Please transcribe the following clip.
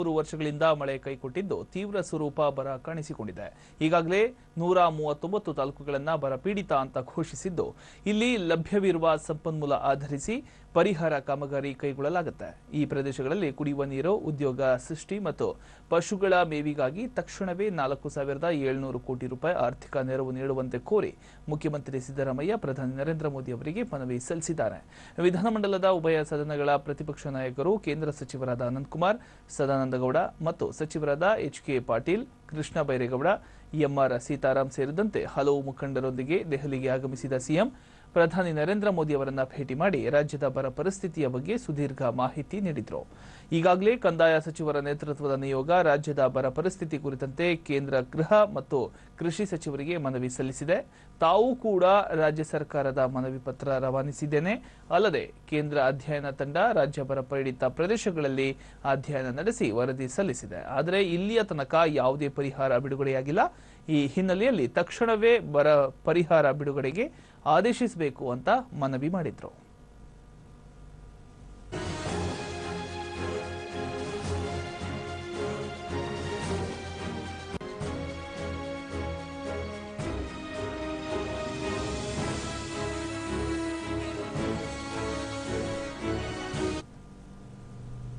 ಮೂರು ವರ್ಷಗಳಿಂದ ಮಳೆ ಕೈಕೊಟ್ಟಿದ್ದು ತೀವ್ರ ಸ್ವರೂಪ ಬರ ಕಾಣಿಸಿಕೊಂಡಿದೆ. ಈಗಾಗಲೇ ನೂರ ಮೂವತ್ತೊಂಬತ್ತು ತಾಲೂಕುಗಳನ್ನ ಬರ ಪೀಡಿತ ಅಂತ ಘೋಷಿಸಿದ್ದು. ಇಲ್ಲಿ ಲಭ್ಯವಿರುವ ಸಂಪನ್ಮೂಲ ಆಧರಿಸಿ ಪರಿಹಾರ ಕಾಮಗಾರಿ ಕೈಗೊಳ್ಳಲಾಗುತ್ತೆ. ಈ ಪ್ರದೇಶಗಳಲ್ಲಿ ಕುಡಿಯುವ ನೀರು, ಉದ್ಯೋಗ ಸೃಷ್ಟಿ ಮತ್ತು ಪಶುಗಳ ಮೇವಿಗಾಗಿ ತಕ್ಷಣವೇ ನಾಲ್ಕು ಸಾವಿರದ ಏಳ್ನೂರು ಕೋಟಿ ರೂಪಾಯಿ ಆರ್ಥಿಕ ನೆರವು ನೀಡುವಂತೆ ಕೋರಿ ಮುಖ್ಯಮಂತ್ರಿ ಸಿದ್ದರಾಮಯ್ಯ ಪ್ರಧಾನಿ ನರೇಂದ್ರ ಮೋದಿ ಅವರಿಗೆ ಮನವಿ ಸಲ್ಲಿಸಿದ್ದಾರೆ. ವಿಧಾನಮಂಡಲದ ಉಭಯ ಸದನಗಳ ಪ್ರತಿಪಕ್ಷ ನಾಯಕರು ಕೇಂದ್ರ ಸಚಿವರಾದ ಅನಂತಕುಮಾರ್ ಸದಾನಂದಗೌಡ ಮತ್ತು ಸಚಿವರಾದ H K Patil Krishna Byre Gowda M R Seetharam ಸೇರಿದಂತೆ ಹಲವು ಮುಖಂಡರೊಂದಿಗೆ ದೆಹಲಿಗೆ ಆಗಮಿಸಿದ ಸಿಎಂ, ಪ್ರಧಾನಿ ನರೇಂದ್ರ ಮೋದಿ ಅವರನ್ನ ಭೇಟಿ ಮಾಡಿ ರಾಜ್ಯದ ಬರ ಪರಿಸ್ಥಿತಿಯ ಬಗ್ಗೆ ಸುದೀರ್ಘ ಮಾಹಿತಿ ನೀಡಿದರು. ಈಗಾಗಲೇ ಕಂದಾಯ ಸಚಿವರ ನೇತೃತ್ವದ ನಿಯೋಗ ರಾಜ್ಯದ ಬರ ಪರಿಸ್ಥಿತಿ ಕುರಿತಂತೆ ಕೇಂದ್ರ ಗೃಹ ಮತ್ತು ಕೃಷಿ ಸಚಿವರಿಗೆ ಮನವಿ ಸಲ್ಲಿಸಿದೆ. ತಾವು ಕೂಡ ರಾಜ್ಯ ಸರ್ಕಾರದ ಮನವಿ ಪತ್ರ ರವಾನಿಸಿದ್ದೇನೆ. ಅಲ್ಲದೆ ಕೇಂದ್ರ ಅಧ್ಯಯನ ತಂಡ ರಾಜ್ಯ ಬರ ಪೀಡಿತ ಪ್ರದೇಶಗಳಲ್ಲಿ ಅಧ್ಯಯನ ನಡೆಸಿ ವರದಿ ಸಲ್ಲಿಸಿದೆ. ಆದರೆ ಇಲ್ಲಿಯ ತನಕ ಯಾವುದೇ ಪರಿಹಾರ ಬಿಡುಗಡೆಯಾಗಿಲ್ಲ. ಈ ಹಿನ್ನೆಲೆಯಲ್ಲಿ ತಕ್ಷಣವೇ ಬರ ಪರಿಹಾರ ಬಿಡುಗಡೆಗೆ ಆದೇಶಿಸಬೇಕು ಅಂತ ಮನವಿ ಮಾಡಿದ್ರು.